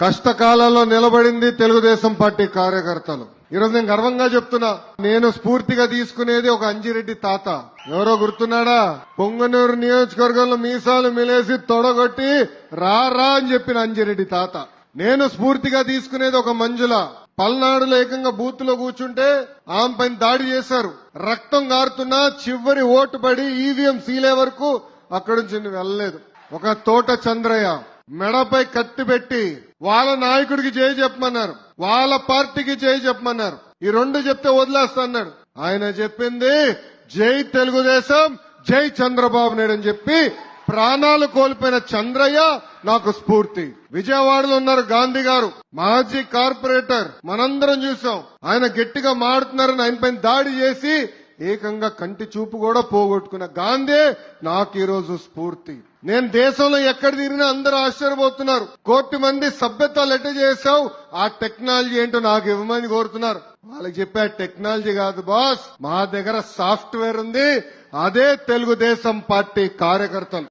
కష్టకాలంలో నిలబడింది తెలుగుదేశం పార్టీ కార్యకర్తలు. ఈరోజు నేను గర్వంగా చెప్తున్నా. నేను స్ఫూర్తిగా తీసుకునేది ఒక అంజిరెడ్డి తాత. ఎవరో గుర్తున్నాడా? పొంగనూరు నియోజకవర్గంలో మీసాలు మిలేసి తొడగొట్టి రా రా అని చెప్పిన అంజిరెడ్డి తాత. నేను స్ఫూర్తిగా తీసుకునేది ఒక మంజుల. పల్నాడులో ఏకంగా బూత్లో కూర్చుంటే ఆమె పైన దాడి చేశారు. రక్తం గారుతున్నా చివరి ఓటు పడి ఈవీఎం సీలే వరకు అక్కడి నుంచి వెళ్ళలేదు. ఒక తోట చంద్రయ్య. మెడపై కత్తి పెట్టి వాళ్ళ నాయకుడికి చేయి చెప్పమన్నారు. వాళ్ళ పార్టీకి చేయి చెప్పమన్నారు. ఈ రెండు చెప్తే వదిలేస్తాన్నాడు. ఆయన చెప్పింది జై తెలుగుదేశం జై చంద్రబాబు నాయుడు అని చెప్పి ప్రాణాలు కోల్పోయిన చంద్రయ్య నాకు స్ఫూర్తి. విజయవాడలో ఉన్నారు గాంధీ గారు. మాజీ కార్పొరేటర్. మనందరం చూసాం. ఆయన గట్టిగా మాడుతున్నారని ఆయన పైన దాడి చేసి ఏకంగా కంటి చూపు కూడా పోగొట్టుకున్న గాంధీ నాకు ఈరోజు స్ఫూర్తి. నేను దేశంలో ఎక్కడ తిరిగినా అందరూ ఆశ్చర్యపోతున్నారు. కోటి మంది సభ్యత లెటర్ చేశావు. ఆ టెక్నాలజీ ఏంటో నాకు ఇవ్వమని కోరుతున్నారు. వాళ్ళకి చెప్పే టెక్నాలజీ కాదు బాస్. మా దగ్గర సాఫ్ట్వేర్ ఉంది. అదే తెలుగుదేశం పార్టీ కార్యకర్తలు.